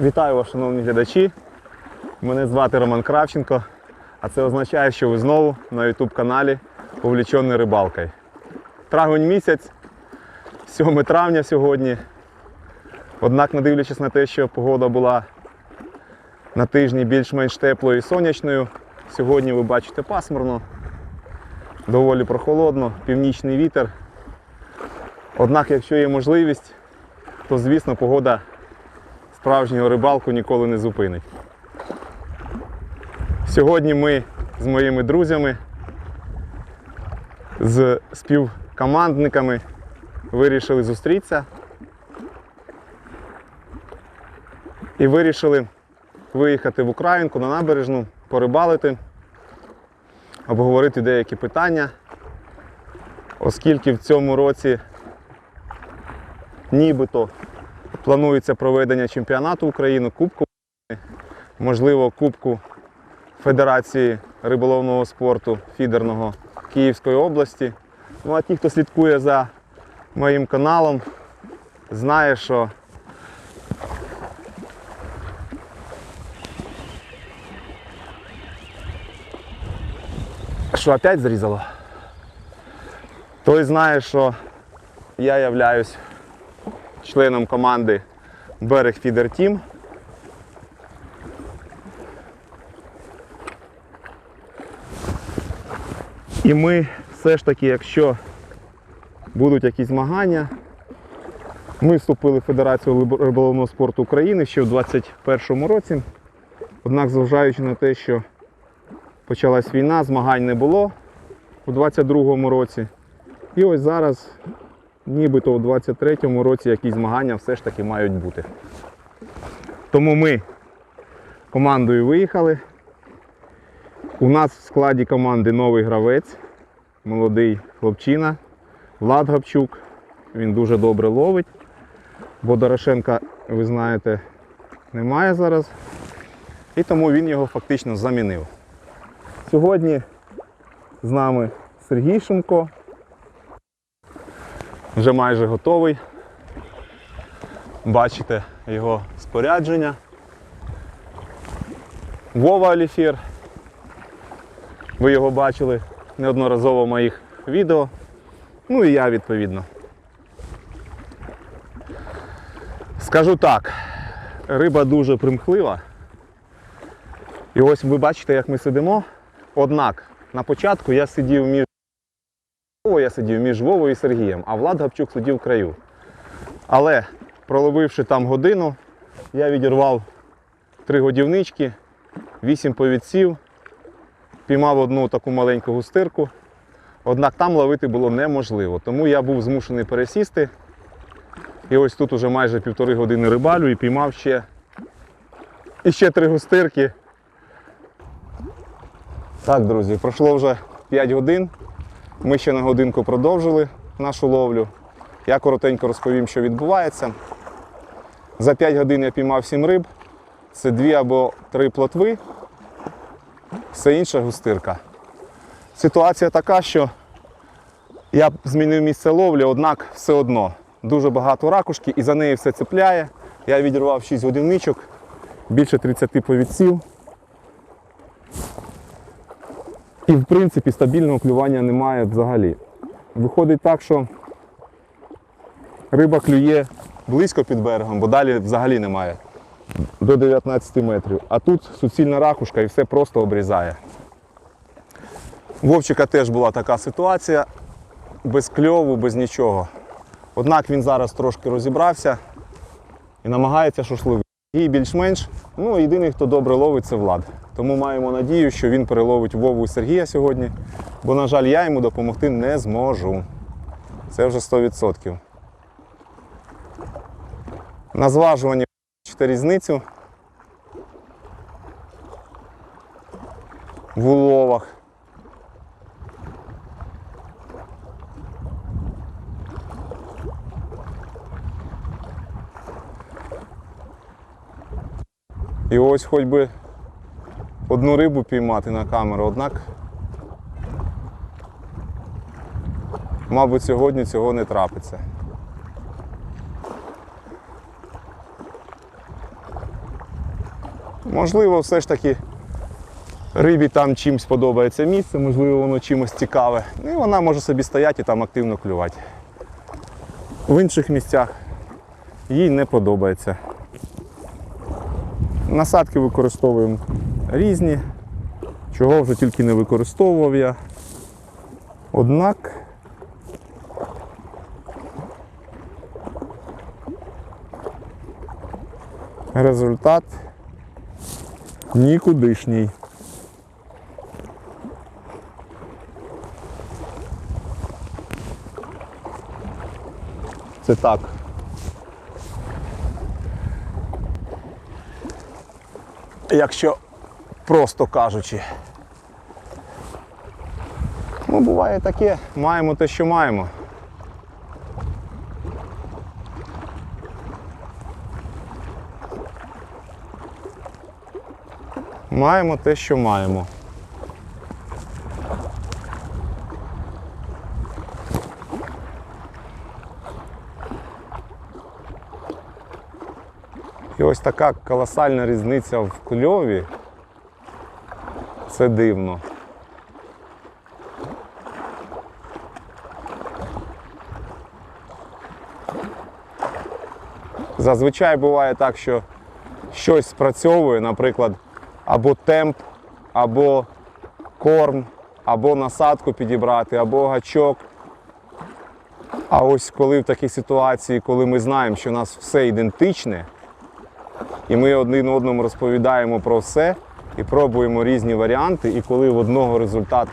Вітаю вас, шановні глядачі. Мене звати Роман Кравченко, а це означає, що ви знову на YouTube каналі Увлечений рибалкою. Травень місяць, 7 травня сьогодні. Однак, не дивлячись на те, що погода була на тижні більш-менш теплою і сонячною, сьогодні ви бачите пасмурно, доволі прохолодно, північний вітер. Однак, якщо є можливість, то звісно погода справжнього рибалку ніколи не зупинить. Сьогодні ми з моїми друзями, з співкомандниками вирішили зустрітися і вирішили виїхати в Українку на набережну, порибалити, обговорити деякі питання, оскільки в цьому році нібито планується проведення чемпіонату України, Кубку, можливо, Кубку Федерації риболовного спорту фідерного Київської області. Ну а ті, хто слідкує за моїм каналом, знає, що Що опять зрізало? Той знає, що я являюсь членом команди Берег Фідер Тім. І ми все ж таки, якщо будуть якісь змагання, ми вступили в Федерацію риболовного спорту України ще в 2021 році. Однак, зважаючи на те, що почалась війна, змагань не було у 2022 році. І ось зараз нібито у 23-му році якісь змагання все ж таки мають бути. Тому ми командою виїхали. У нас в складі команди новий гравець, молодий хлопчина, Влад Гапчук. Він дуже добре ловить. Бо Дорошенка, ви знаєте, немає зараз. І тому він його фактично замінив. Сьогодні з нами Сергій Шумко, вже майже готовий. Бачите його спорядження. Вова Аліфір. Ви його бачили неодноразово в моїх відео. Ну і я відповідно. Скажу так, риба дуже примхлива. І ось ви бачите, як ми сидимо. Однак на початку я сидів між Вовою я сидів між Вовою і Сергієм, а Влад Гапчук сидів в краю. Але проловивши там годину, я відірвав три годівнички, вісім повідців, піймав одну таку маленьку густирку. Однак там ловити було неможливо. Тому я був змушений пересісти. І ось тут уже майже півтори години рибалю і піймав ще, і ще три густирки. Так, друзі, пройшло вже 5 годин. Ми ще на годинку продовжили нашу ловлю. Я коротенько розповім, що відбувається. За 5 годин я піймав 7 риб. Це 2 або 3 плотви, все інше густирка. Ситуація така, що я змінив місце ловлі, однак все одно дуже багато ракушки і за неї все цепляє. Я відірвав 6 годинничок, більше 30 повідців. І в принципі стабільного клювання немає взагалі. Виходить так, що риба клює близько під берегом, бо далі взагалі немає. До 19 метрів. А тут суцільна ракушка і все просто обрізає. Вовчика теж була така ситуація, без кльову, без нічого. Однак він зараз трошки розібрався і намагається щось ловити. І більш-менш, ну єдиний, хто добре ловить, це Влад. Тому маємо надію, що він переловить Вову і Сергія сьогодні, бо, на жаль, я йому допомогти не зможу. Це вже 100%. На зважуванні різницю в уловах. І ось хоч би одну рибу піймати на камеру, однак, мабуть, сьогодні цього не трапиться. Можливо, все ж таки рибі там чимось подобається місце, можливо, воно чимось цікаве. І вона може собі стояти і там активно клювати. В інших місцях їй не подобається. Насадки використовуємо різні, чого вже тільки не використовував я. Однак результат нікудишній. Це так. Якщо просто кажучи. Ну, буває таке, маємо те, що маємо. Маємо те, що маємо. Ось така колосальна різниця в кльові. Це дивно. Зазвичай буває так, що щось спрацьовує, наприклад, або темп, або корм, або насадку підібрати, або гачок. А ось коли в такій ситуації, коли ми знаємо, що у нас все ідентичне, і ми один одному розповідаємо про все і пробуємо різні варіанти, і коли в одного результат.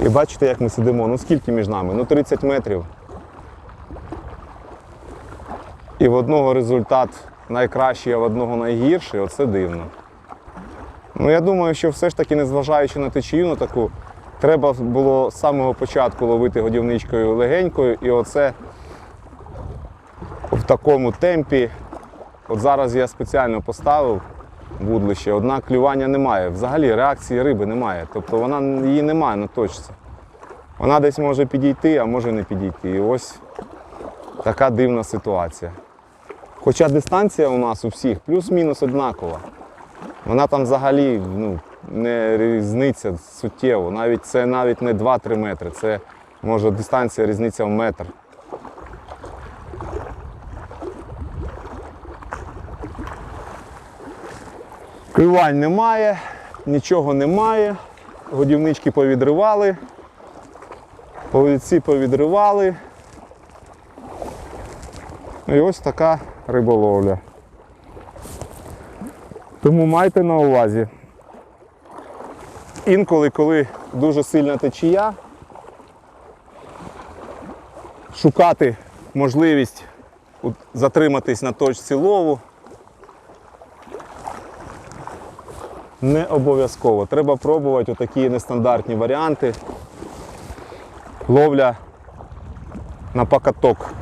І бачите, як ми сидимо, ну скільки між нами? Ну 30 метрів. І в одного результат найкращий, а в одного найгірший, оце дивно. Ну я думаю, що все ж таки, незважаючи на течію на таку, треба було з самого початку ловити годівничкою легенькою, і оце в такому темпі. От зараз я спеціально поставив вудлище, однак клювання немає. Взагалі реакції риби немає. Тобто вона її немає на точці. Вона десь може підійти, а може не підійти. І ось така дивна ситуація. Хоча дистанція у нас у всіх плюс-мінус однакова. Вона там взагалі ну, не різниця суттєво. Навіть це навіть не 2-3 метри, це може дистанція різниця в метр. Клювань немає, нічого немає. Годівнички повідривали, повідці повідривали. І ось така риболовля. Тому майте на увазі. Інколи, коли дуже сильна течія, шукати можливість затриматись на точці лову не обов'язково. Треба пробувати отакі нестандартні варіанти. Ловля на покаток.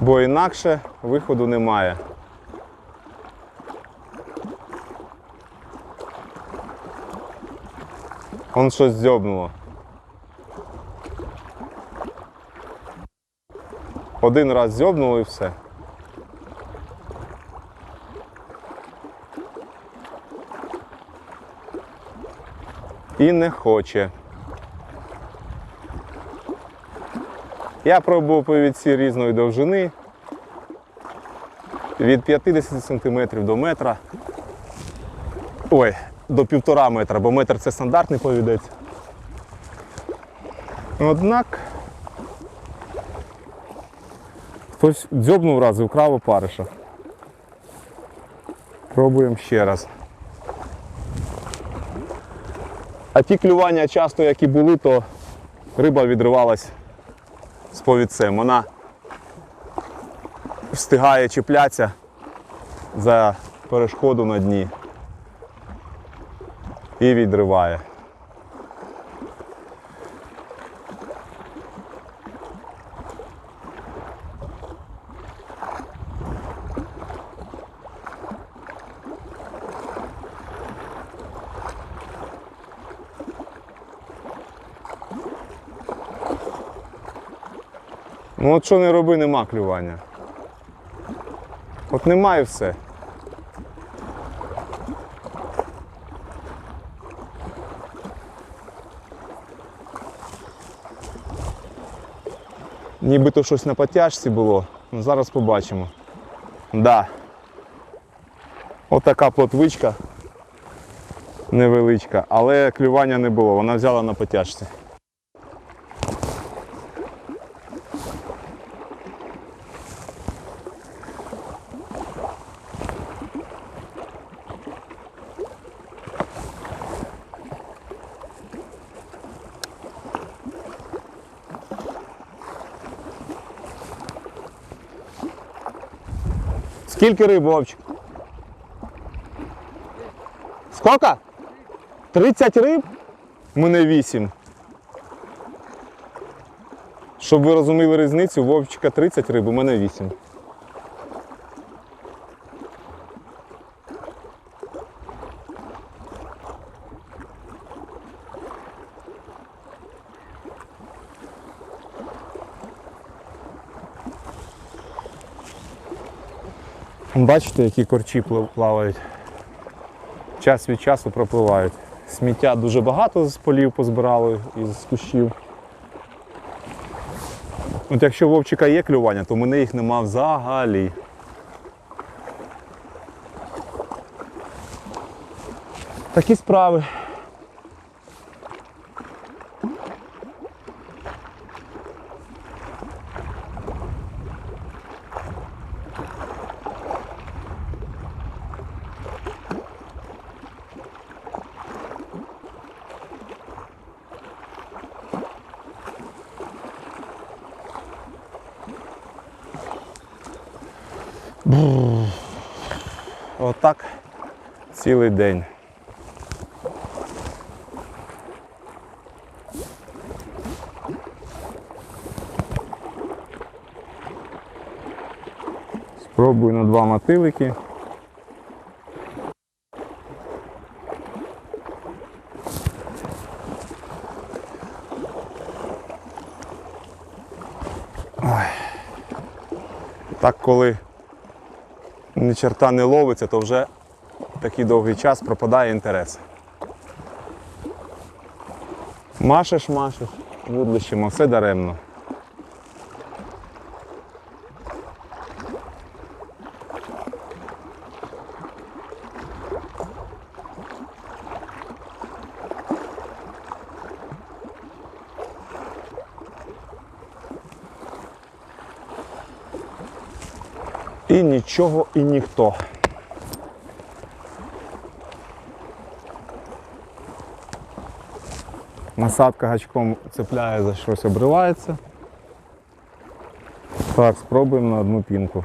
Бо інакше виходу немає. Он щось дзьобнуло. Один раз дзьобнуло і все. І не хоче. Я пробував повідці різної довжини. Від 50 см до метра. Ой, до півтора метра, бо метр це стандартний повідець. Однак хтось дзьобнув раз і вкрав опариша. Пробуємо ще раз. А ті клювання часто, які були, то риба відривалась з повідцем. Вона встигає чіплятися за перешкоду на дні і відриває. Ну от що не роби, нема клювання. От немає все. Нібито щось на потяжці було. Ну, зараз побачимо. Да. Отака плотвичка невеличка, але клювання не було, вона взяла на потяжці. Скільки риб, Вовчик? Скільки? 30 риб? Мене 8. Щоб ви розуміли різницю, Вовчика 30 риб, у мене 8. Бачите, які корчі плавають. Час від часу пропливають. Сміття дуже багато з полів позбирали із кущів. От якщо вовчика є клювання, то мене їх нема взагалі. Такі справи. Цілий день. Спробую на два мотилики. Ой. Так коли ні черта не ловиться, то вже такий довгий час пропадає інтерес. Машеш, машеш, вудлищимо, все даремно. І нічого, і ніхто. Насадка гачком цепляє за щось, обривається. Так, спробуємо на одну пінку.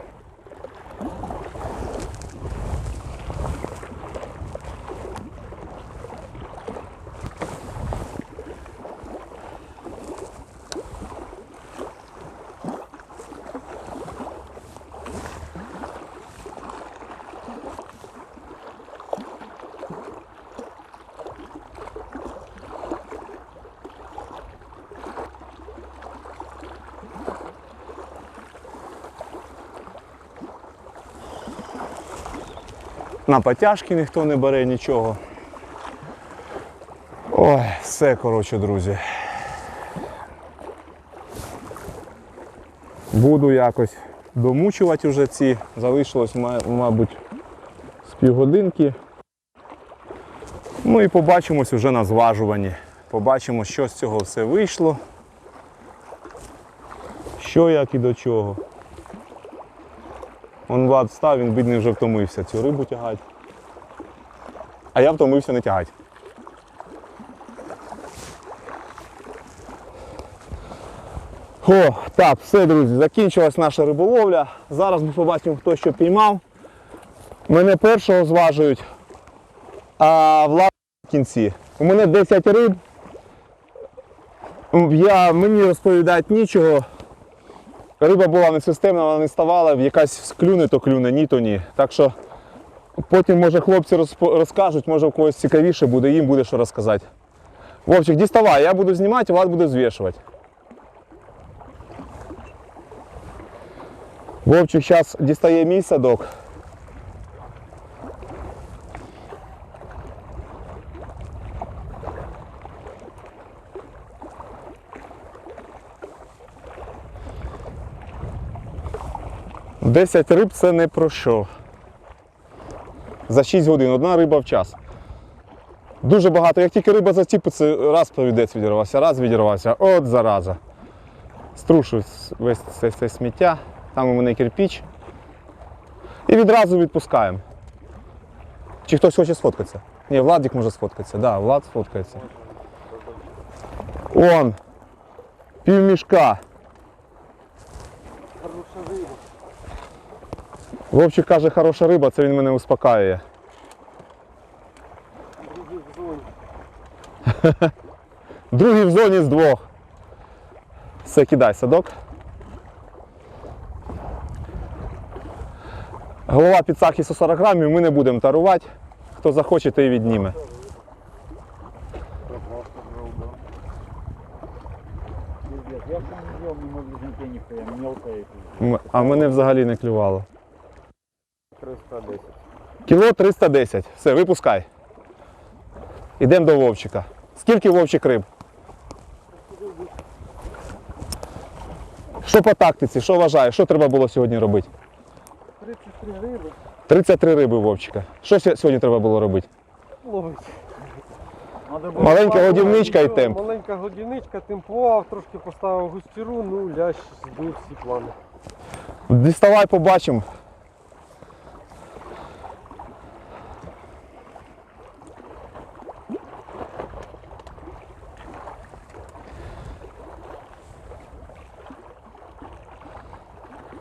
На потяжки ніхто не бере нічого. Ой, все, коротше, друзі. Буду якось домучувати вже ці. Залишилось, мабуть, з півгодинки. Ну і побачимось вже на зважуванні. Побачимо, що з цього все вийшло. Що як і до чого. Он Влад став, він бідний вже втомився цю рибу тягати. А я втомився не тягати. О, так, все, друзі, закінчилась наша риболовля. Зараз ми побачимо, хто що піймав. Мене першого зважують, а Влад в кінці. У мене 10 риб. Я, мені розповідати нічого. Риба була не системна, вона не ставала, якась клюне, то клюне, ні, то ні. Так що потім, може, хлопці розкажуть, може в когось цікавіше буде, їм буде що розказати. Вовчик, діставай, я буду знімати, Влад буде звішувати. Вовчик зараз дістає мій садок. 10 риб це не про що. За 6 годин, одна риба в час. Дуже багато. Як тільки риба заціпиться, раз повідець відірвався, раз відірвався. От зараза. Струшую весь це, це сміття. Там у мене кирпіч. І відразу відпускаємо. Чи хтось хоче сфоткатися? Ні, Владик може сфоткатися. Так, да, Влад сфоткається. Он. Півмішка. Хороша риба. Вовчик каже, хороша риба, це він мене успокаює. Друзі в зоні. Другий в зоні з двох. Все, кидай садок. Голова підсаки 140 грамів, ми не будемо тарувати. Хто захоче, той відніме. А мене взагалі не клювало. 310. Кіло 310. Все, випускай. Ідемо до Вовчика. Скільки Вовчик риб? Що по тактиці? Що вважаєш? Що треба було сьогодні робити? 33 риби. 33 риби Вовчика. Що сьогодні треба було робити? Ловить. Маленька годівничка і темп. Маленька годівничка, темпував, трошки поставив густіру, ну лящ збив всі плани. Діставай, побачимо.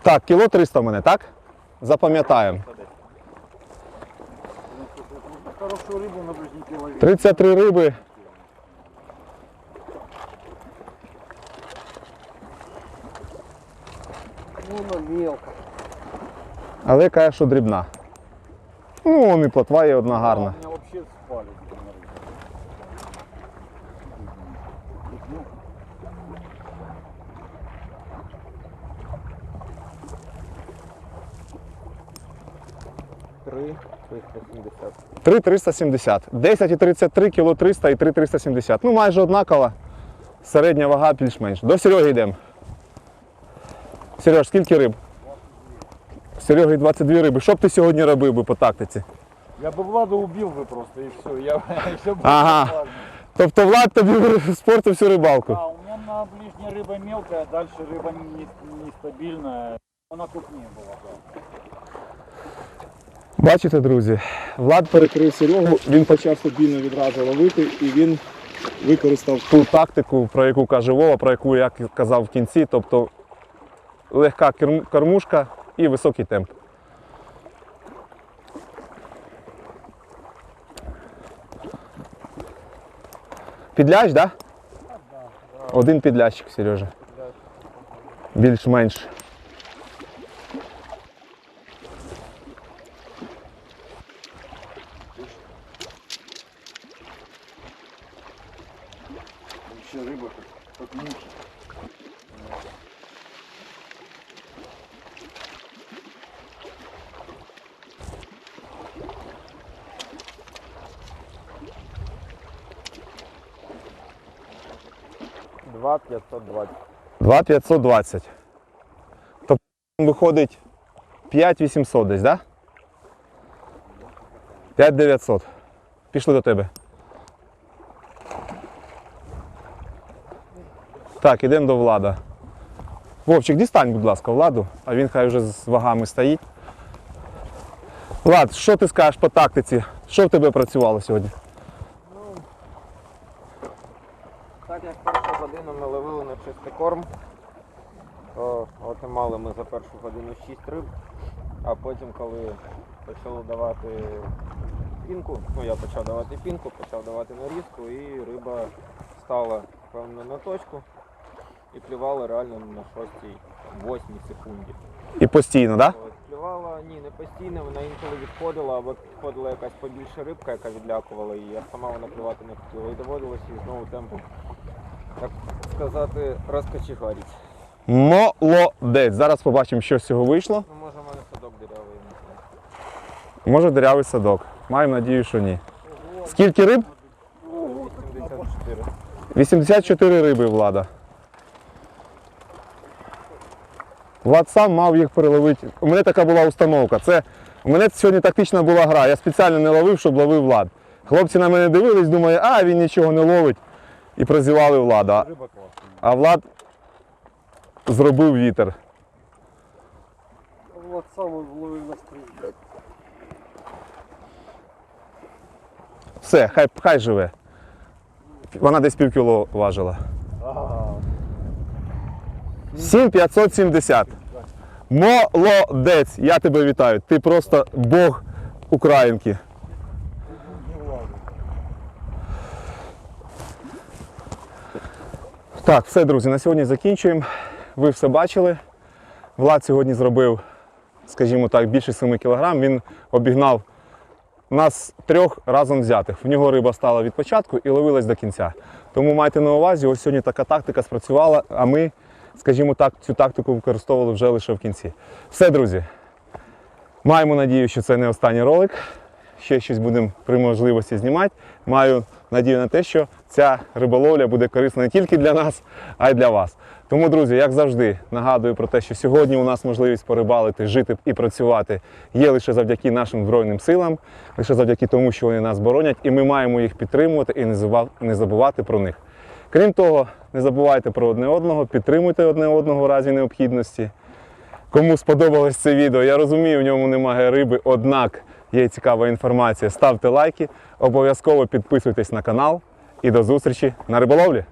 Так, кіло 300 в мене, так? Запам'ятаємо. Хорошу рибу на ближній ловить. 33 риби. Мелка. Але каже, що дрібна. Ну, і плотва є одна гарна. 3,370. 10 і 33, кіло 300 і 3,370. Ну, майже однакова. Середня вага більш-менш. До Сереги йдемо. Сереж, скільки риб? Сереги 22 риби. Що б ти сьогодні робив би по тактиці? Я бы Влада убил бы просто и все. Я все бы Ага. Тобто Влад тобі спортив всю рибалку. А, у меня на ближней рыба мелкая, дальше рыба не- нестабильная. Она крупнее была. да. Бачите, друзі, Влад перекрив Серегу, він почав стабільно відразу ловити і він використав ту тактику, про яку каже Вова, про яку я казав в кінці, тобто легка кормушка і високий темп. Підлящ, так? Да? Один підлящик, Сережа. Більш-менш. 2,520. Тобто виходить 5800 десь, так? Да? 5900. Пішли до тебе. Так, ідемо до Влада. Вовчик, дістань, будь ласка, Владу, а він хай вже з вагами стоїть. Влад, що ти скажеш по тактиці? Що в тебе працювало сьогодні? Так як першу годину ми ловили на чистий корм, то отримали ми за першу годину 6 риб, а потім, коли почали давати пінку, ну я почав давати пінку, почав давати нарізку і риба стала певно на точку і плювала реально на 6-8 секунді. І постійно, так? Да? Плювала ні, не постійно, вона інколи відходила, або підходила якась побільша рибка, яка відлякувала її, а сама вона плювати не хотіла. І доводилося її знову темпом, так сказати, розкочегарити. Молодець. Зараз побачимо, що з цього вийшло. Ну, може, в мене садок дирявий. не знаю. Може дирявий садок. Маємо надію, що ні. Скільки риб? 84. 84 риби, влада. Влад сам мав їх переловити. У мене така була установка. Це у мене сьогодні тактична була гра. Я спеціально не ловив, щоб ловив Влад. Хлопці на мене дивились, думаю, а він нічого не ловить. І прозівали Влада. А Влад зробив вітер. Влад сам вловив на Все, хай, хай живе. Вона десь пів кіло важила. 7570. Молодець! Я тебе вітаю. Ти просто Бог українки. Так, все, друзі, на сьогодні закінчуємо. Ви все бачили. Влад сьогодні зробив, скажімо так, більше 7 кг. Він обігнав нас трьох разом взятих. В нього риба стала від початку і ловилась до кінця. Тому майте на увазі, ось сьогодні така тактика спрацювала, а ми, скажімо так, цю тактику використовували вже лише в кінці. Все, друзі. Маємо надію, що це не останній ролик. Ще щось будемо при можливості знімати. Маю надію на те, що ця риболовля буде корисна не тільки для нас, а й для вас. Тому, друзі, як завжди, нагадую про те, що сьогодні у нас можливість порибалити, жити і працювати є лише завдяки нашим Збройним силам, лише завдяки тому, що вони нас боронять, і ми маємо їх підтримувати і не забувати про них. Крім того, не забувайте про одне одного, підтримуйте одне одного в разі необхідності. Кому сподобалось це відео, я розумію, в ньому немає риби, однак є цікава інформація. Ставте лайки, обов'язково підписуйтесь на канал і до зустрічі на риболовлі.